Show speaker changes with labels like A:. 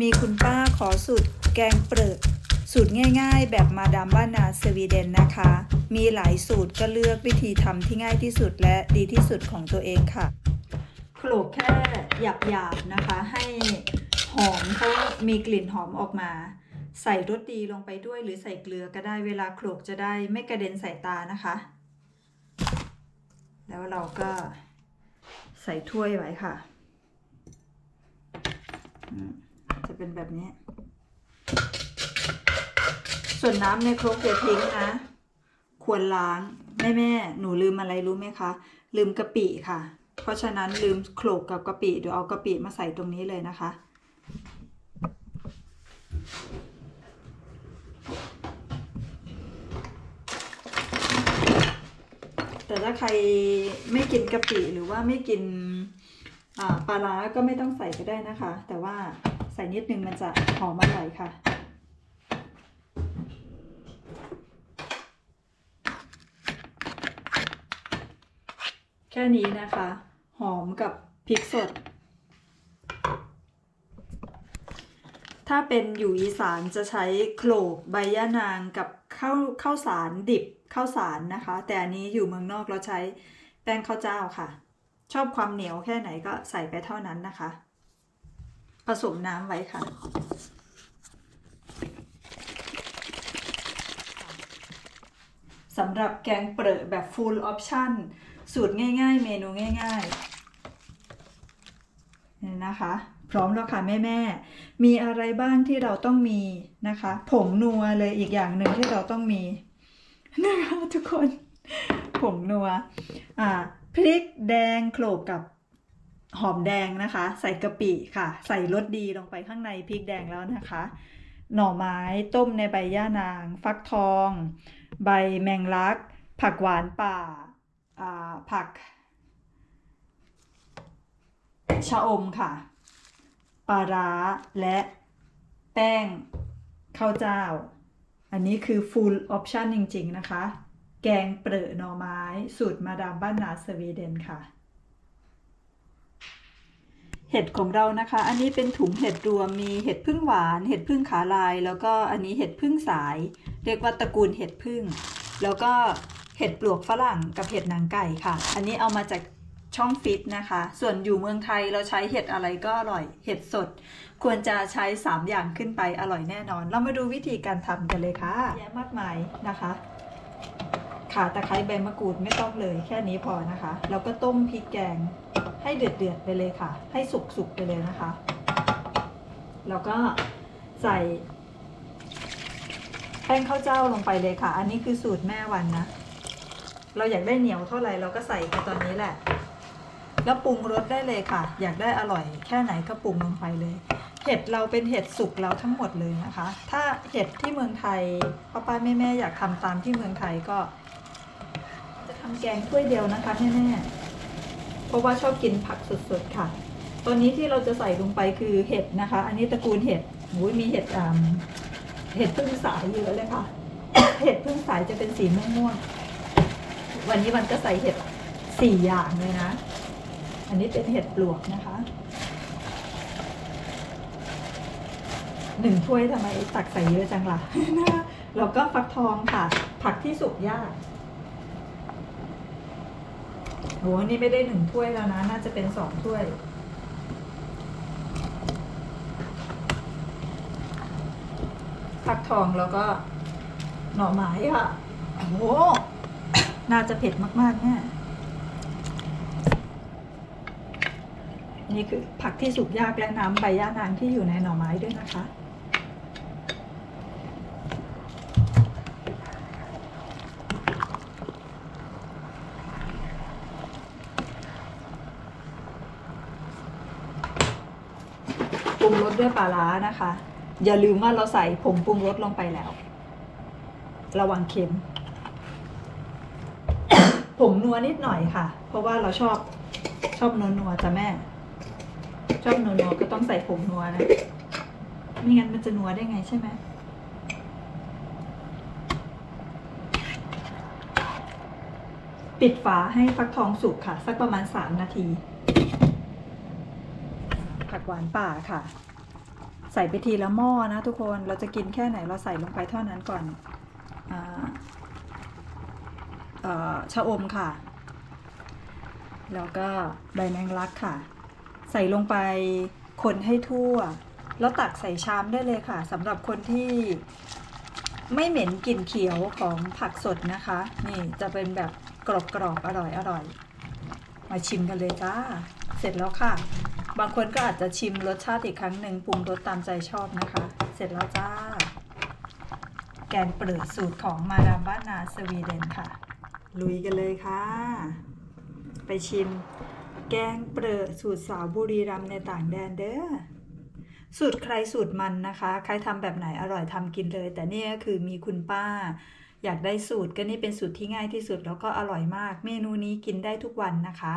A: มีคุณป้าขอสูตรแกงเปลือกสูตรง่าย ๆ แบบมาดามบ้านนาสวีเดนนะคะ มีหลายสูตรก็เลือกวิธีทำที่ง่ายที่สุดและดีที่สุดของตัวเองค่ะโขลกแค่หยาบๆนะคะ ให้หอมเขามีกลิ่นหอมออกมา ใส่รสดีลงไปด้วยหรือใส่เกลือก็ได้เวลาโขลกจะได้ไม่กระเด็นใส่ตานะคะ แล้วเราก็ใส่ถ้วยไว้ค่ะ จะเป็นแบบนี้ ส่วนน้ำในครกอย่าทิ้งนะ ควรล้าง แม่แม่หนูลืมอะไรรู้ไหมคะ ลืมกะปิค่ะ เพราะฉะนั้นลืมโขลกกับกะปิเดี๋ยวเอากะปิมาใส่ตรงนี้เลยนะคะแต่ถ้าใครไม่กินกะปิหรือว่าไม่กินปลาร้าก็ไม่ต้องใส่ก็ได้นะคะ แต่ว่า ใส่นิดนึงมันจะหอมอร่อยค่ะ แค่นี้นะคะ หอมกับพริกสด ถ้าเป็นอยู่อีสานจะใช้โขลกใบย่านางกับข้าวข้าวสารดิบข้าวสารนะคะ แต่อันนี้อยู่เมืองนอกเราใช้แป้งข้าวเจ้าค่ะ ชอบความเหนียวแค่ไหนก็ใส่ไปเท่านั้นนะคะ ผสมน้ำไว้ค่ะ สำหรับแกงเปรอะแบบ full option สูตรง่ายๆ เมนูง่ายๆนี่นะคะ พร้อมแล้วค่ะแม่ๆมีอะไรบ้างที่เราต้องมีนะคะ ผงนัวเลยอีกอย่างหนึ่งที่เราต้องมีนะคะทุกคนผงนัว อ่า พริกแดงโขลกกับ หอมแดงนะคะ ใส่กะปิค่ะ ใส่รสดีลงไปข้างในพริกแดงแล้วนะคะ หน่อไม้ต้มในใบย่านาง ฟักทอง ใบแมงลัก ผักหวานป่าอ่าผักชะอมค่ะ ปลาร้าและแป้งข้าวเจ้า อันนี้คือ full option จริง ๆ นะคะ แกงเปรอะหน่อไม้ สูตรมาดามบ้านนาสวีเดนค่ะ เห็ดของเรานะคะ อันนี้เป็นถุงเห็ดรวมมีเห็ดพึ่งหวาน เห็ดพึ่งขาลาย แล้วก็อันนี้เห็ดพึ่งสาย เรียกว่าตระกูลเห็ดพึ่ง แล้วก็เห็ดปลวกฝรั่งกับเห็ดนังไก่ค่ะ อันนี้เอามาจากช่องฟิตนะคะ ส่วนอยู่เมืองไทยเราใช้เห็ดอะไรก็อร่อย เห็ดสด ควรจะใช้ 3 อย่างขึ้นไปอร่อยแน่นอน เรามาดูวิธีการทำกันเลยค่ะแยะมากมายนะคะ ขาตะไคร้ใบมะกรูดไม่ต้องเลยแค่นี้พอนะคะ แล้วก็ต้มพริกแกง ให้เดือดเดือดๆไปเลยค่ะ ให้สุกๆไปเลยนะคะ แล้วก็ใส่แป้งข้าวเจ้าลงไปเลยค่ะ อันนี้คือสูตรแม่วันนะ เราอยากได้เหนียวเท่าไหร่เราก็ใส่ไปตอนนี้แหละ แล้วปรุงรสได้เลยค่ะ อยากได้อร่อยแค่ไหนก็ปรุงลงไปเลย เห็ดเราเป็นเห็ดสุกแล้วทั้งหมดเลยนะคะ ถ้าเห็ดที่เมืองไทยป้าป้าแม่แม่อยากทำตามที่เมืองไทยก็ จะทำแกงถ้วยเดียวนะคะแม่แม่ เพราะว่าชอบกินผักสดๆค่ะตัวนี้ที่เราจะใส่ลงไปคือเห็ดนะคะ อันนี้ตระกูลเห็ดโอ้ยมีเห็ดเห็ดพึ่งสายเยอะเลยค่ะ เห็ดพึ่งสายจะเป็นสีม่วงๆวันนี้มันก็ใส่เห็ดสี่อย่างเลยนะ อันนี้เป็นเห็ดปลวกนะคะหนึ่งถ้วยทำไมตักใส่เยอะจังล่ะนะคะแล้วก็ฟักทองค่ะ ผักที่สุกยาก โหนี่ไม่ได้หนึ่งถ้วยแล้วนะ น่าจะเป็นสองถ้วยฟักทองแล้วก็หน่อไม้ค่ะ โอ้โห น่าจะเผ็ดมากๆแน่นี่คือผักที่สุกยากและน้ำใบย่านางที่อยู่ในหน่อไม้ด้วยนะคะ ปรุงรสด้วยปลาร้านะคะ อย่าลืมว่าเราใส่ผงปรุงรสลงไปแล้ว ระวังเค็ม ผงนัวนิดหน่อยค่ะ เพราะว่าเราชอบชอบนัวนัวจ้ะแม่ ชอบนัวนัวก็ต้องใส่ผงนัวนะไม่งั้นมันจะนัวได้ไงใช่ไหมปิดฝาให้ฟักทองสุกค่ะ สักประมาณสามนาที หวานป่าค่ะ ใส่ไปทีละหม้อนะทุกคนเราจะกินแค่ไหนเราใส่ลงไปเท่านั้นก่อนอาเอ่อชะอมค่ะ แล้วก็ใบแมงลักค่ะ ใส่ลงไปคนให้ทั่ว แล้วตักใส่ชามได้เลยค่ะสำหรับคนที่ไม่เหม็นกลิ่นเขียวของผักสดนะคะ นี่จะเป็นแบบกรอบๆอร่อยอร่อยๆมาชิมกันเลยจ้า เสร็จแล้วค่ะ บางคนก็อาจจะชิมรสชาติอีกครั้งหนึ่งปรุงรสตามใจชอบนะคะ เสร็จแล้วจ้า แกงเปลือกสูตรของมาดามบ้านนาสวีเดนค่ะ ลุยกันเลยค่ะ ไปชิม แกงเปลือกสูตรสาวบุรีรัมย์ในต่างแดนเด้อสูตรใครสูตรมันนะคะ ใครทำแบบไหนอร่อยทำกินเลย แต่เนี่ยก็คือมีคุณป้า อยากได้สูตรก็นี่เป็นสูตรที่ง่ายที่สุดแล้วก็อร่อยมาก เมนูนี้กินได้ทุกวันนะคะ